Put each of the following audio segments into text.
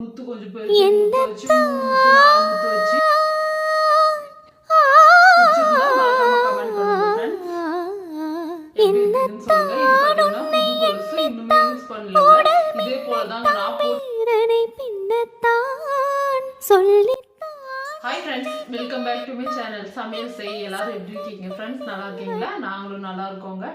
முத்து கொஞ்சம் வச்சு முத்து வச்சு hi friends welcome back to my channel சமையல் செய் எல்லாரும் எப்படி இருக்கீங்க? ஃப்ரெண்ட்ஸ் நல்லா இருக்கீங்களா? நாங்களும் நல்லா இருக்கோங்க.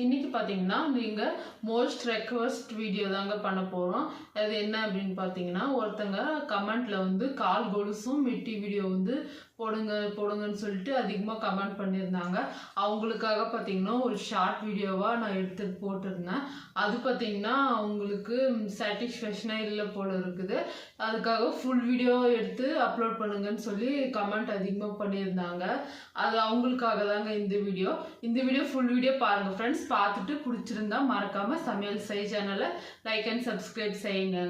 இன்னைக்கு பார்த்தீங்கன்னா நீங்கள் மோஸ்ட் ரெக்வஸ்ட் வீடியோ தாங்க பண்ண போகிறோம் அது என்ன அப்படின்னு பார்த்தீங்கன்னா ஒருத்தங்க கமெண்ட்ல வந்து கால் கொலுசும் மிட்டி வீடியோ வந்து போடுங்க போடுங்கன்னு சொல்லிட்டு அதிகமாக கமெண்ட் பண்ணியிருந்தாங்க. அவங்களுக்காக பார்த்தீங்கன்னா ஒரு ஷார்ட் வீடியோவாக நான் எடுத்து போட்டிருந்தேன். அது பார்த்தீங்கன்னா அவங்களுக்கு சாட்டிஸ்ஃபேக்ஷனாக இல்லை போல இருக்குது. அதுக்காக ஃபுல் வீடியோ எடுத்து அப்லோட் பண்ணுங்கன்னு சொல்லி கமெண்ட் அதிகமாக பண்ணியிருந்தாங்க. அது அவங்களுக்காக தாங்க இந்த வீடியோ இந்த வீடியோ ஃபுல் வீடியோ பாருங்கள் ஃப்ரெண்ட்ஸ் பார்த்துட்டு பிடிச்சிருந்தா மறக்காமல் சமையல் செய் சேனலை லைக் அண்ட் சப்ஸ்கிரைப் செய்யுங்க.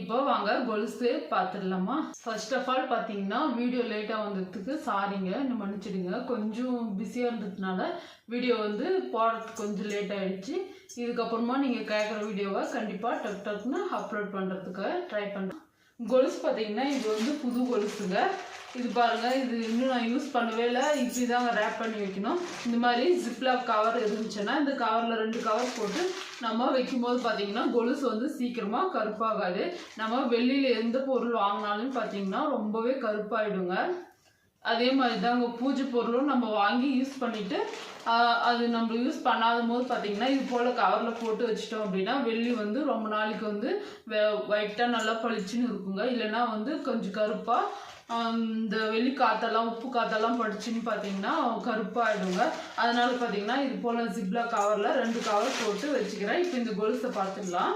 இப்போ வாங்க கொலுசு பார்த்துடலாமா? ஃபர்ஸ்ட் ஆஃப் ஆல் பார்த்தீங்கன்னா வீடியோ லேட்டாக வந்ததுக்கு சாரிங்க இன்னும் மன்னிச்சிடுங்க. கொஞ்சம் பிஸியாக இருந்ததுனால வீடியோ வந்து போடுறதுக்கு கொஞ்சம் லேட் ஆகிடுச்சு இதுக்கப்புறமா நீங்கள் கேட்குற வீடியோவை கண்டிப்பாக டக் டக்னு அப்லோட் பண்ணுறதுக்கு ட்ரை பண்ணுறேன் கொலுசு பார்த்தீங்கன்னா இது வந்து புது கொலுசுங்க. இது பாருங்கள் இது இன்னும் நான் யூஸ் பண்ணவே இல்லை. இப்படி தாங்க ரேப் பண்ணி வைக்கணும். இந்த மாதிரி ஜிப்லாக் கவர் இருந்துச்சுன்னா இந்த கவரில் ரெண்டு கவர் போட்டு நம்ம வைக்கும்போது பார்த்தீங்கன்னா கொலுசு வந்து சீக்கிரமாக கருப்பாகாது. நம்ம வெளியில் எந்த பொருள் வாங்கினாலும் பார்த்தீங்கன்னா ரொம்பவே கருப்பாயிடுங்க. அதே மாதிரி தாங்க பூஜை பொருளும் நம்ம வாங்கி யூஸ் பண்ணிவிட்டு அது நம்ம யூஸ் பண்ணாத போது பார்த்திங்கன்னா இது போல் கவரில் போட்டு வச்சிட்டோம் அப்படின்னா வெள்ளி வந்து ரொம்ப நாளைக்கு வந்து ஒயிட்டாக நல்லா பளிச்சுன்னு இருக்குங்க. இல்லைன்னா வந்து கொஞ்சம் கருப்பாக இந்த வெள்ளி காத்தெல்லாம் உப்பு காத்தெல்லாம் படிச்சுன்னு பார்த்தீங்கன்னா கருப்பாகிடுங்க அதனால் பார்த்தீங்கன்னா இது போல் ஜிப்லா கவரில் ரெண்டு கவர் போட்டு வச்சுக்கிறேன். இப்போ இந்த கொலுசை பார்த்துடலாம்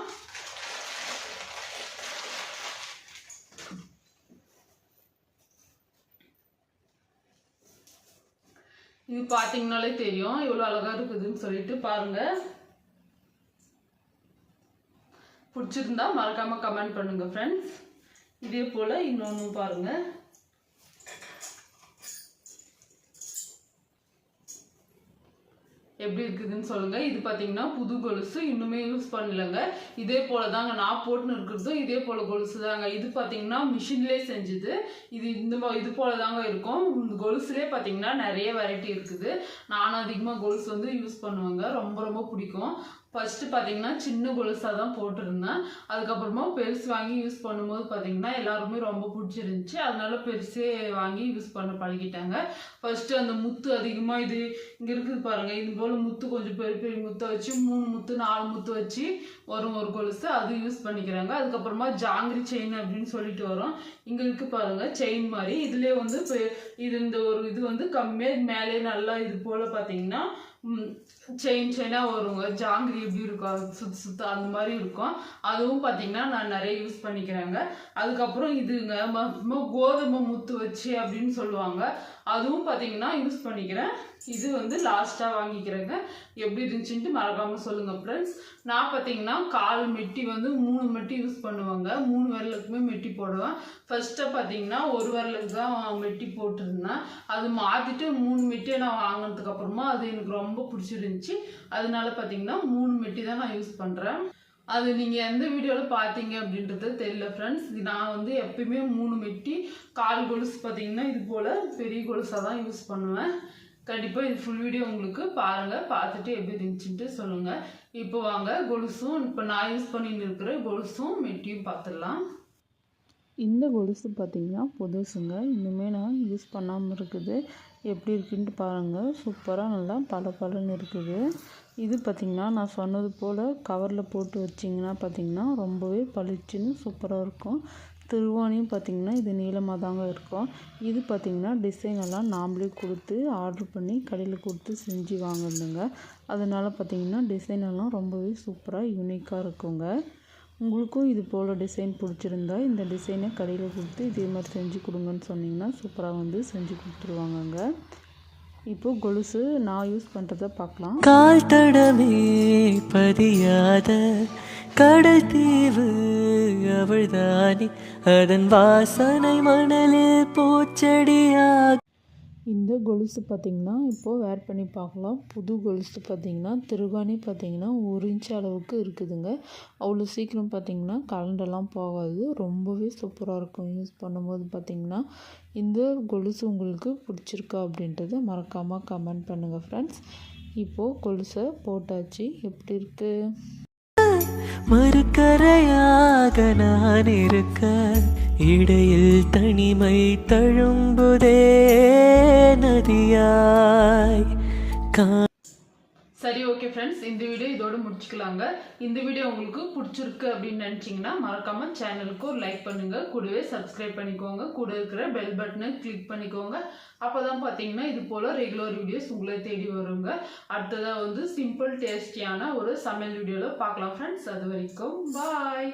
இது பார்த்தீங்கனாலே தெரியும். இவ்வளோ அழகாக இருக்குதுன்னு சொல்லிட்டு பாருங்கள் பிடிச்சிருந்தா மறக்காமல் கமெண்ட் பண்ணுங்கள் ஃப்ரெண்ட்ஸ் இதே போல் இன்னொன்று பாருங்கள் எப்படி இருக்குதுன்னு சொல்லுங்க. இது பார்த்தீங்கன்னா புது கொலுசு இன்னுமே யூஸ் பண்ணலங்க. இதே போல தாங்க நான் போட்டுன்னு இருக்கிறதும் இதே போல கொலுசு தாங்க இது பார்த்தீங்கன்னா மிஷின்லேயே செஞ்சது. இது இந்த இது போல தாங்க இருக்கும். இந்த கொலுசுலேயே பார்த்தீங்கன்னா நிறைய வெரைட்டி இருக்குது. நானும் அதிகமாக கொலுசு வந்து யூஸ் பண்ணுவேங்க. ரொம்ப ரொம்ப பிடிக்கும். ஃபஸ்ட்டு பார்த்தீங்கன்னா சின்ன கொலுசாக தான் போட்டிருந்தேன். அதுக்கப்புறமா பெருசு வாங்கி யூஸ் பண்ணும்போது பார்த்தீங்கன்னா எல்லாருமே ரொம்ப பிடிச்சிருந்துச்சி. அதனால பெருசே வாங்கி யூஸ் பண்ண பழகிட்டாங்க. ஃபஸ்ட்டு அந்த முத்து அதிகமாக இது இங்கே இருக்குது பாருங்கள் இது போல் முத்து கொஞ்சம் பெரிய பெரிய முத்தை வச்சு மூணு முத்து நாலு முத்து வச்சு வரும் ஒரு கொலுசு அது யூஸ் பண்ணிக்கிறாங்க. அதுக்கப்புறமா ஜாங்கிரி செயின் அப்படின்னு சொல்லிட்டு வரும். இங்கே இருக்கு பாருங்கள் செயின் மாதிரி. இதுலேயே வந்து இது இந்த ஒரு இது வந்து கம்மியாக மேலே நல்லா இது போல் பார்த்தீங்கன்னா செயின் செயினாக வருங்க ஜாங்கிரி எப்படி இருக்கும்? அது சுத்து சுத்த அந்த மாதிரி இருக்கும். அதுவும் பார்த்தீங்கன்னா நான் நிறைய யூஸ் பண்ணிக்கிறேங்க. அதுக்கப்புறம் இதுங்க ம- கோதுமை முத்து வச்சு அப்படின்னு சொல்லுவாங்க. அதுவும் பார்த்தீங்கன்னா யூஸ் பண்ணிக்கிறேன். இது வந்து லாஸ்ட்டாக வாங்கிக்கிறேங்க. எப்படி இருந்துச்சுன்ட்டு மறக்காமல் சொல்லுங்கள் ஃப்ரெண்ட்ஸ் நான் பார்த்தீங்கன்னா கால் மெட்டி வந்து மூணு மெட்டி யூஸ் பண்ணுவாங்க. மூணு விரலுக்குமே மெட்டி போடுவேன். ஃபஸ்ட்டாக பார்த்தீங்கன்னா ஒரு விரலுக்கு தான் மெட்டி போட்டிருந்தேன். அது மாற்றிட்டு மூணு மெட்டியை நான் வாங்கினதுக்கப்புறமா அது எனக்கு ரொம்ப பிடிச்சிருந்துச்சி. அதனால பார்த்தீங்கன்னா மூணு மெட்டி தான் நான் யூஸ் பண்ணுறேன் அது நீங்கள் எந்த வீடியோவில் பார்த்தீங்க அப்படின்றது தெரியல ஃப்ரெண்ட்ஸ் நான் வந்து எப்பயுமே மூணு மெட்டி கால் கொலுசு பார்த்தீங்கன்னா இது போல் பெரிய கொலுசாக தான் யூஸ் பண்ணுவேன். கண்டிப்பாக இது ஃபுல் வீடியோ உங்களுக்கு பாருங்கள் பார்த்துட்டு எப்படி இருந்துச்சுன்ட்டு சொல்லுங்கள் இப்போ வாங்க கொலுசும் இப்போ நான் யூஸ் பண்ணின்னு இருக்கிற கொலுசும் மெட்டியும் பார்த்துடலாம் இந்த கொலுசு பார்த்திங்கன்னா புதுசுங்க. இன்னுமே நான் யூஸ் பண்ணாமல் இருக்குது. எப்படி இருக்குன்ட்டு பாருங்கள் சூப்பராக நல்லா பல இருக்குது. இது பார்த்திங்கன்னா நான் சொன்னது போல் கவரில் போட்டு வச்சிங்கன்னா பார்த்திங்கன்னா ரொம்பவே பளிச்சுன்னு சூப்பராக இருக்கும். திருவாணியும் பார்த்திங்கன்னா இது நீளமாக தாங்க இருக்கும். இது பார்த்திங்கன்னா டிசைன் எல்லாம் நாமளே கொடுத்து ஆர்டர் பண்ணி கடையில் கொடுத்து செஞ்சு வாங்கணுங்க அதனால் பார்த்திங்கன்னா டிசைன் எல்லாம் ரொம்பவே சூப்பராக யூனிக்காக இருக்குங்க. உங்களுக்கும் இது போல் டிசைன் பிடிச்சிருந்தா இந்த டிசைனை கடையில் கொடுத்து இதே மாதிரி செஞ்சு கொடுங்கன்னு சொன்னிங்கன்னா சூப்பராக வந்து செஞ்சு கொடுத்துருவாங்கங்க. இப்போ கொலுசு நான் யூஸ் பண்ணுறத பார்க்கலாம். கால் தடமே பதியாத கடல் தீவு அவள்தானே. அதன் வாசனை மணலில் பூச்செடியாக இந்த கொலுசு பார்த்திங்கன்னா இப்போது வேர் பண்ணி பார்க்கலாம். புது கொலுசு பார்த்திங்கன்னா திருகாணி பார்த்திங்கன்னா ஒரு இன்ச் அளவுக்கு இருக்குதுங்க. அவ்வளோ சீக்கிரம் பார்த்திங்கன்னா கலண்டெல்லாம் போகாது. ரொம்பவே சூப்பராக இருக்கும் யூஸ் பண்ணும்போது பார்த்திங்கன்னா. இந்த கொலுசு உங்களுக்கு பிடிச்சிருக்கா அப்படின்றத மறக்காமல் கமெண்ட் பண்ணுங்கள் ஃப்ரெண்ட்ஸ் இப்போது கொலுசை போட்டாச்சு. எப்படி இருக்குது மறுக்கரையாக நான் இருக்கேன். இடையில் தனிமை தழும்புதே நதியாய் கா சரி ஓகே ஃப்ரெண்ட்ஸ் இந்த வீடியோ இதோடு முடிச்சுக்கலாங்க. இந்த வீடியோ உங்களுக்கு பிடிச்சிருக்கு அப்படின்னு நினச்சிங்கன்னா மறக்காமல் சேனலுக்கு ஒரு லைக் பண்ணுங்கள் கூடவே சப்ஸ்கிரைப் பண்ணிக்கோங்க. கூட இருக்கிற பெல் பட்டனை கிளிக் பண்ணிக்கோங்க. அப்போ தான் பார்த்தீங்கன்னா இது போல் ரெகுலர் வீடியோஸ் உங்களை தேடி வருங்க. அடுத்ததாக வந்து சிம்பிள் டேஸ்டியான ஒரு சமையல் வீடியோவில் பார்க்கலாம் ஃப்ரெண்ட்ஸ் அது வரைக்கும் பாய்